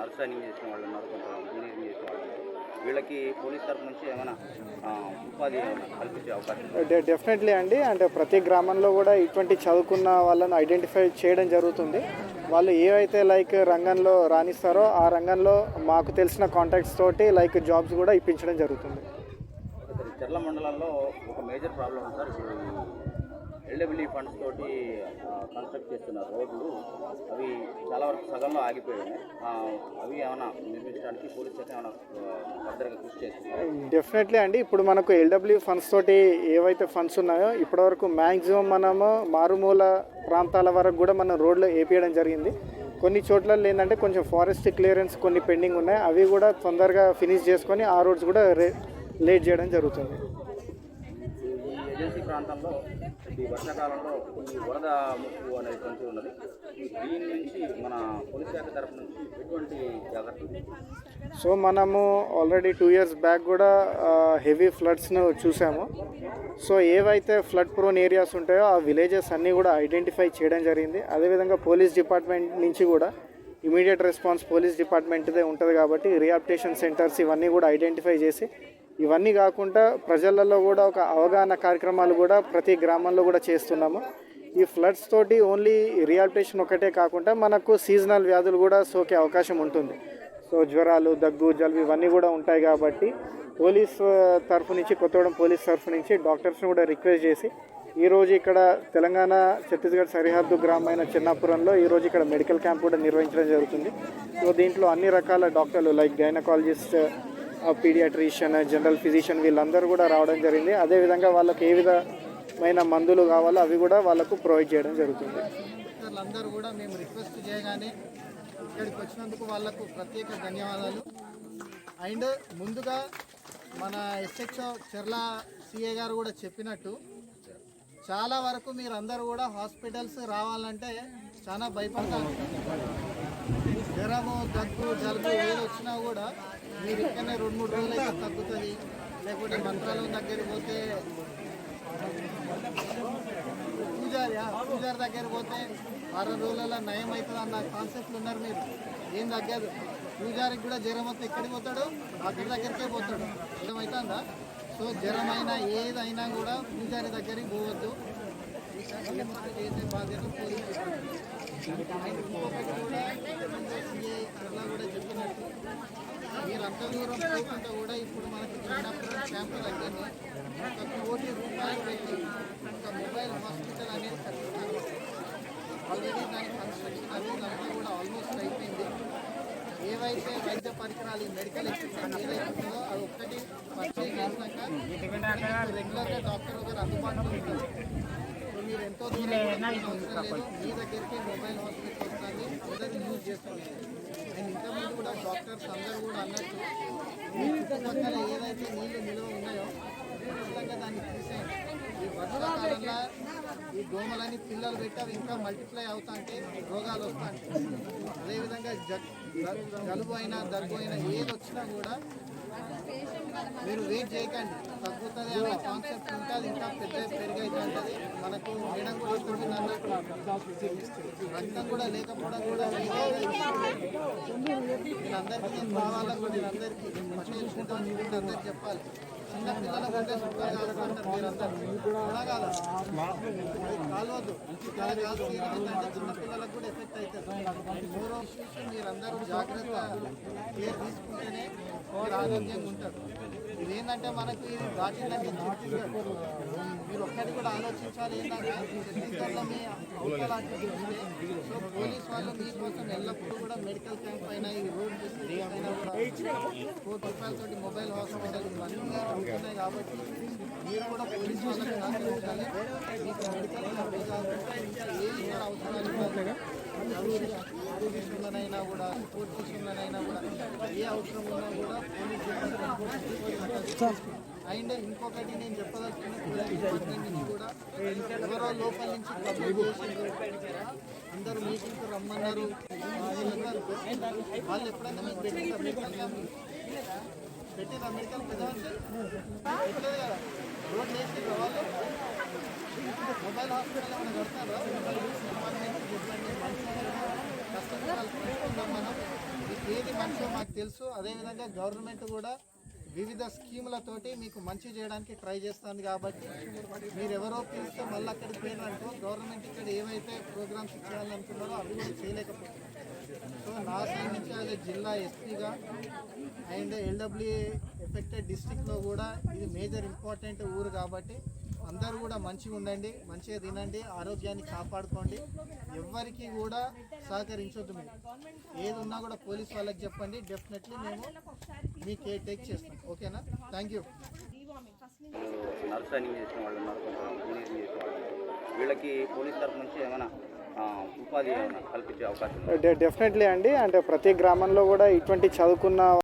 Nurse training చేసిన వాళ్ళు ఉన్నారు కొంత ఇంజనీరింగ్ చేసిన వాళ్ళు. వీళ్ళకి పోలీస్ తరఫు నుంచి ఏమైనా ఉపాధి కల్పించే అవకాశం డెఫినెట్లీ అండి. అంటే ప్రతి గ్రామంలో కూడా ఇటువంటి చదువుకున్న వాళ్ళను ఐడెంటిఫై చేయడం జరుగుతుంది. వాళ్ళు ఏవైతే లైక్ రంగంలో రాణిస్తారో ఆ రంగంలో మాకు తెలిసిన కాంటాక్ట్స్ తోటి లైక్ జాబ్స్ కూడా ఇప్పించడం జరుగుతుంది. చెర్ల మండలంలో ఒక మేజర్ ప్రాబ్లం ఉంది సార్. ఇప్పుడు ఎల్డబ్ల్యూ ఫండ్స్ తోటి కన్స్ట్రక్ట్ చేస్తున్న రోడ్లు అవి చాలా వరకు సగంలో ఆగిపోయాయి. అవి ఏమైనా నిర్మించడానికి పోలీస్ శాఖ ఏమైనా భద్రంగా కృషి చేస్తున్నారు? డెఫినెట్లీ అండి. ఇప్పుడు మనకు ఎల్డబ్ల్యూ ఫండ్స్ తోటి ఏవైతే ఫండ్స్ ఉన్నాయో ఇప్పటివరకు మ్యాక్సిమం మనము మారుమూల ప్రాంతాల వరకు కూడా మనం రోడ్లు వేపించడం జరిగింది. కొన్ని చోట్ల ఏంటంటే కొంచెం ఫారెస్ట్ క్లియరెన్స్ కొన్ని పెండింగ్ ఉన్నాయి. అవి కూడా తొందరగా ఫినిష్ చేసుకొని ఆ రోడ్స్ కూడా లేట్ చేయడం జరుగుతుంది. ఈ ప్రాంతంలో ఈ వర్షాకాలంలో కొన్ని వరద ముప్పు అనేటువంటి ఉన్నది. దీని నుంచి మన పోలీస్ శాఖ తరఫు నుంచి ఎటువంటి జాగ్రత్తలు? సో మనము ఆల్రెడీ టూ ఇయర్స్ బ్యాక్ కూడా హెవీ ఫ్లడ్స్ను చూసాము. సో ఏవైతే ఫ్లడ్ ప్రోన్ ఏరియాస్ ఉంటాయో ఆ విలేజెస్ అన్నీ కూడా ఐడెంటిఫై చేయడం జరిగింది. అదేవిధంగా పోలీస్ డిపార్ట్మెంట్ నుంచి కూడా ఇమీడియట్ రెస్పాన్స్ పోలీస్ డిపార్ట్మెంట్దే ఉంటుంది కాబట్టి రియాప్టేషన్ సెంటర్స్ ఇవన్నీ కూడా ఐడెంటిఫై చేసి ఇవన్నీ కాకుండా ప్రజలలో కూడా ఒక అవగాహన కార్యక్రమాలు కూడా ప్రతి గ్రామంలో కూడా చేస్తున్నాము. ఈ ఫ్లడ్స్ తోటి ఓన్లీ రియాలిటేషన్ ఒకటే కాకుండా మనకు సీజనల్ వ్యాధులు కూడా సోకే అవకాశం ఉంటుంది. సో జ్వరాలు దగ్గు జలుబు ఇవన్నీ కూడా ఉంటాయి కాబట్టి పోలీస్ తరఫు నుంచి కొత్తగూడెం పోలీస్ తరఫు నుంచి డాక్టర్స్ని కూడా రిక్వెస్ట్ చేసి ఈరోజు ఇక్కడ తెలంగాణ ఛత్తీస్గఢ్ సరిహద్దు గ్రామైన చిన్నాపురంలో ఈరోజు ఇక్కడ మెడికల్ క్యాంప్ కూడా నిర్వహించడం జరుగుతుంది. సో దీంట్లో అన్ని రకాల డాక్టర్లు like gynaecologist paediatrician general physician వీళ్ళందరూ కూడా రావడం జరిగింది. అదేవిధంగా వాళ్ళకి ఏ విధమైన మందులు కావాలో అవి కూడా వాళ్ళకు ప్రొవైడ్ చేయడం జరుగుతుంది. అందరూ కూడా మేము రిక్వెస్ట్ చేయగానే ఇక్కడికి వచ్చినందుకు వాళ్ళకు ప్రత్యేక ధన్యవాదాలు. అండ్ ముందుగా మన ఎస్హెచ్ఓ చెర్ల సిఏ గారు కూడా చెప్పినట్టు చాలా వరకు మీరు అందరూ కూడా హాస్పిటల్స్ రావాలంటే చాలా భయపడతారు. జ్వరము దగ్గు జలుబు ఏది వచ్చినా కూడా మీరు ఇక్కడనే రెండు మూడు రోజులు అయితే తగ్గుతుంది. లేకపోతే మంత్రాలయం దగ్గరికి పోతే పూజారి పూజారి దగ్గర పోతే వారం రోజులలో నయం అవుతుంది అన్న కాన్సెప్ట్లు ఉన్నారు మీరు. ఏం తగ్గదు. పూజారికి కూడా జ్వరం వస్తే ఎక్కడికి పోతాడు? అక్కడి దగ్గరికే పోతాడు. అర్థమవుతుందా సో జ్వరం అయినా ఏదైనా కూడా పూజారి దగ్గరికి పోవద్దు. చేసే బాధ్యత ఇంకొకటి కూడా చెప్పినట్టు మీరు అంత దూరం పోకుండా కూడా ఇప్పుడు మనకి చిన్నప్పుడు క్యాంపు దగ్గరనే ఒక కోటి రూపాయలు పెట్టి ఒక మొబైల్ హాస్పిటల్ అనేది కట్టిస్తున్నారు ఆల్రెడీ దాని కన్స్ట్రక్షన్ కూడా ఆల్మోస్ట్ అయిపోయింది ఏవైతే వైద్య పరికరాలు మెడికల్ ఎక్విప్మెంట్ ఏదైతే ఉందో అది ఒక్కటి పర్చేజ్ చేసినాక రెగ్యులర్గా డాక్టర్ ఒకరు అందుబాటులో ఉంటారు. సో మీరు ఎంతో దూరం అవసరం మీ దగ్గరికి మొబైల్ హాస్పిటల్ వస్తుంది అందరూ యూజ్ చేస్తున్నారు అండ్ ఇంతకుముందు కూడా డాక్టర్స్ అందరూ కూడా అన్నట్టు మీ చుట్టుపక్కల ఏదైతే నీళ్ళు నిల్వ ఉన్నాయో ఖచ్చితంగా దాన్ని తీసేయండి ఈ వర్షాకాలంలో ఈ దోమలని పిల్లలు పెట్టి ఇంకా మల్టిప్లై అవుతాంటే రోగాలు వస్తాయి. అదేవిధంగా జ జలుబు అయినా దగ్గు అయినా ఏది వచ్చినా కూడా మీరు వెయిట్ చేయకండి. తగ్గుతుంది అనే కాన్సెప్ట్ ఉంటే ఇంకా పెద్ద పెరిగైతే మనకు మేడం కూడా చెప్పింది రక్తం కూడా లేకపోవడం కూడా అందరికీ నేను కావాలని అందరికీ వీళ్ళందరికీ మీరు అందరికి చెప్పాలి. చిన్న పిల్లలకు అంటే శుభ్రంగా ఆడుకుంటారు మీరందరూ అలా కాదా కాలవద్దు. చాలా కాదు అంటే చిన్న పిల్లలకు కూడా ఎఫెక్ట్ అవుతుంది. మూడో విషయం మీరందరూ జాగ్రత్త కేర్ తీసుకుంటేనే ఆరోగ్యం ఉంటాడు ఇది ఏంటంటే మనకి ఇది దాటిందంటే ఛత్తీస్గఢ్ మీరు ఒక్కటి కూడా ఆలోచించాలి ఏంటంటే ఛత్తీస్గఢ్లో మీ అవతల సో పోలీస్ వాళ్ళు మీకోసం ఎల్లప్పుడూ కూడా మెడికల్ క్యాంప్ అయినా ఈ రోడ్ ఫెసిలిటీస్ అయినా కూడా కోటి రూపాయలతోటి మొబైల్ హాస్పిటల్ ఇవన్నీ ఉంటున్నాయి కాబట్టి మీరు కూడా పోలీస్ వాళ్ళకి సహకరించాలి మీకు మెడికల్ క్యాంప్ ఏ ఇతర అవసరాలు ఉన్నా విషయంలోనైనా కూడా స్పోర్ట్స్ విషయంలోనైనా కూడా ఏ అవసరం ఉన్నా కూడా పోలీస్ అండ్ ఇంకొకటి నేను చెప్పదలుచుకున్న కూడా ఎవరో లోపల నుంచి అందరూ మీటింగ్కి రమ్మన్నారు. వాళ్ళు ఎప్పుడైనా మీకు పెట్టిందా మెడికల్ పెట్టిందా పెద్దవాళ్ళు పెట్టలేదు కదా రోడ్ వేసి వాళ్ళు? మొబైల్ హాస్పిటల్ ఏమైనా కడతారా? మొబైల్ చెప్పండి. మనం ఏది మంచిదో మాకు తెలుసు. అదేవిధంగా గవర్నమెంట్ కూడా వివిధ స్కీములతోటి మీకు మంచి చేయడానికి ట్రై చేస్తుంది కాబట్టి మీరు ఎవరో పిలిస్తే మళ్ళీ అక్కడికి పోయినారనుకో గవర్నమెంట్ ఇక్కడ ఏవైతే ప్రోగ్రామ్స్ చేయాలనుకున్నారో అవి కూడా చేయలేకపోతున్నారు. సో నా సైడ్ నుంచి అదే జిల్లా ఎస్పీగా అండ్ ఎల్డబ్ల్యూ ఎఫెక్టెడ్ డిస్టిక్లో కూడా ఇది మేజర్ ఇంపార్టెంట్ ఊరు కాబట్టి అందరూ కూడా మంచిగా ఉండండి మంచిగా తినండి ఆరోగ్యాన్ని కాపాడుకోండి. ఎవ్వరికి కూడా సహకరించొద్దు మీరు. ఏది ఉన్నా కూడా పోలీస్ వాళ్ళకి చెప్పండి డెఫినెట్లీ మేము మీ కేర్ టేక్ చేస్తాం. ఓకేనా థ్యాంక్ యూ నర్స్ ట్రైనింగ్ చేసిన వాళ్ళు ఉన్నారు కొంచెం ఇంజనీరింగ్ చేసిన వాళ్ళు ఉన్నారు. వీళ్ళకి పోలీస్ తరఫు నుంచి ఏమైనా ఆ, ఉపాధి కల్పించే అవకాశం? డెఫినెట్లీ అండి. అంటే ప్రతి గ్రామంలో కూడా ఇటువంటి చదువుకున్న